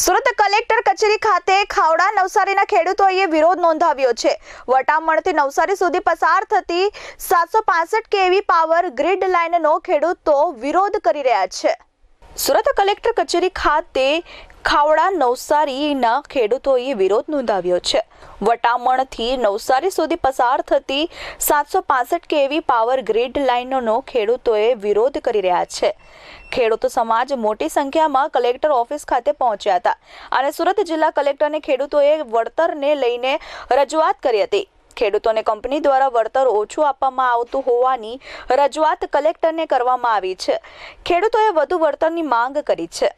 Surat collector કચેરી ખાતે ખાવડા નવસારીના ખેડૂતોએ વિરોધ નોંધાવ્યો છે. વટામણથી નવસારી સુધી પસાર થતી સાતસો પાસઠ કેવી પાવર ગ્રીડ લાઇનનો ખેડૂતો વિરોધ કરી રહ્યા છે. સુરત કલેક્ટર કચેરી ખાતે ખાવડા નવસારીના ખેડૂતોએ વિરોધ નોંધાવ્યો છે. વટામણથી નવસારી સુધી પસાર થતી સાતસો પાસઠ કેવી પાવર ગ્રીડ લાઇનનો ખેડૂતોએ વિરોધ કરી રહ્યા છે. ખેડૂતો સમાજ મોટી સંખ્યામાં કલેક્ટર ઓફિસ ખાતે પહોંચ્યા હતા અને સુરત જિલ્લા કલેક્ટરને ખેડૂતોએ વળતરને લઈને રજૂઆત કરી હતી. ખેડૂતોને કંપની દ્વારા વળતર ઓછું આપવામાં આવતું હોવાની રજૂઆત કલેક્ટરને કરવામાં આવી છે. ખેડૂતોએ વધુ વળતરની માંગ કરી છે.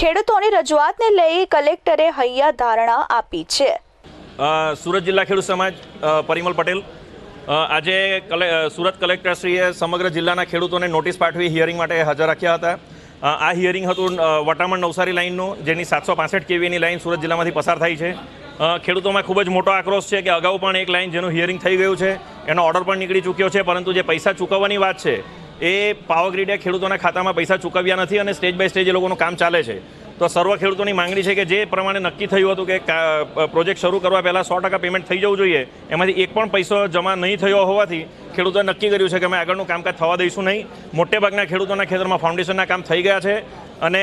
ખેડૂતોની રજૂઆતને લઈ કલેક્ટરે હૈયા ધારણા આપી છે. સુરત જિલ્લા ખેડૂત સમાજ પરિમલ પટેલ. આજે કલે સુરત કલેક્ટરશ્રીએ સમગ્ર જિલ્લાના ખેડૂતોને નોટિસ પાઠવી હિયરિંગ માટે હાજર રાખ્યા હતા. આ હિયરિંગ હતું વટામણ નવસારી લાઇનનું, જેની સાતસો પાસઠ કેવીની લાઇન સુરત જિલ્લામાંથી પસાર થાય છે. ખેડૂતોમાં ખૂબ જ મોટો આક્રોશ છે કે અગાઉ પણ એક લાઇન જેનું હિયરિંગ થઈ ગયું છે, એનો ઓર્ડર પણ નીકળી ચૂક્યો છે, પરંતુ જે પૈસા ચૂકવવાની વાત છે એ પાવર ગ્રીડે ખેડૂતોના ખાતામાં પૈસા ચૂકવ્યા નથી અને સ્ટેજ બાય સ્ટેજ એ લોકોનું કામ ચાલે છે. તો સર્વ ખેડૂતોની માંગણી છે કે જે પ્રમાણે નક્કી થયું હતું કે પ્રોજેક્ટ શરૂ કરવા પહેલાં સો ટકા પેમેન્ટ થઈ જવું જોઈએ, એમાંથી એક પણ પૈસો જમા નહીં થયો હોવાથી ખેડૂતોએ નક્કી કર્યું છે કે અમે આગળનું કામકાજ થવા દઈશું નહીં. મોટેભાગના ખેડૂતોના ખેતરમાં ફાઉન્ડેશનના કામ થઈ ગયા છે અને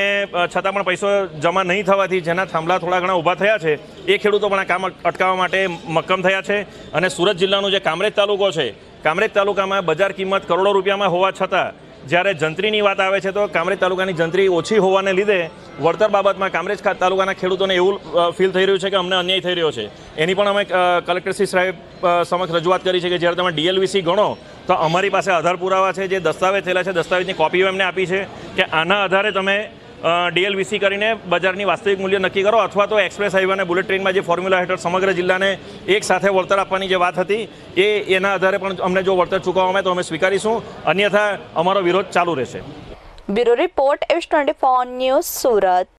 છતાં પણ પૈસો જમા નહીં થવાથી જેના થાંભલા થોડા ઘણા ઊભા થયા છે, એ ખેડૂતો પણ આ કામ અટકાવવા માટે મક્કમ થયા છે. અને સુરત જિલ્લાનું જે કામરેજ તાલુકો છે કામરેજ તાલુકામાં બજાર કિંમત કરોડો રૂપિયામાં હોવા છતાં, જ્યારે જંત્રીની વાત આવે છે તો કામરેજ તાલુકાની જંત્રી ઓછી હોવાને લીધે વળતર બાબતમાં કામરેજ તાલુકાના ખેડૂતોને એવું ફીલ થઈ રહ્યું છે કે અમને અન્યાય થઈ રહ્યો છે. એની પણ અમે કલેક્ટરશ્રી સાહેબ સમક્ષ રજૂઆત કરી છે કે જ્યારે તમે ડીએલવીસી ગણો, તો અમારી પાસે આધાર પુરાવા છે, જે દસ્તાવેજ થયેલા છે, દસ્તાવેજની કોપીઓ એમને આપી છે, કે આના આધારે તમે ડીએલવીસી કરીને બજારની વાસ્તવિક મૂલ્ય નક્કી કરો અથવા તો એક્સપ્રેસ હાઈવે અને બુલેટ ટ્રેનમાં જે ફોર્મ્યુલા હેઠળ સમગ્ર જિલ્લાને એક સાથે વળતર આપવાની જે વાત હતી, એ એના આધારે પણ અમને જો વળતર ચૂકવવામાં આવે તો અમે સ્વીકારીશું. અન્યથા અમારો વિરોધ ચાલુ રહેશે. Bureau report S twenty news Surat.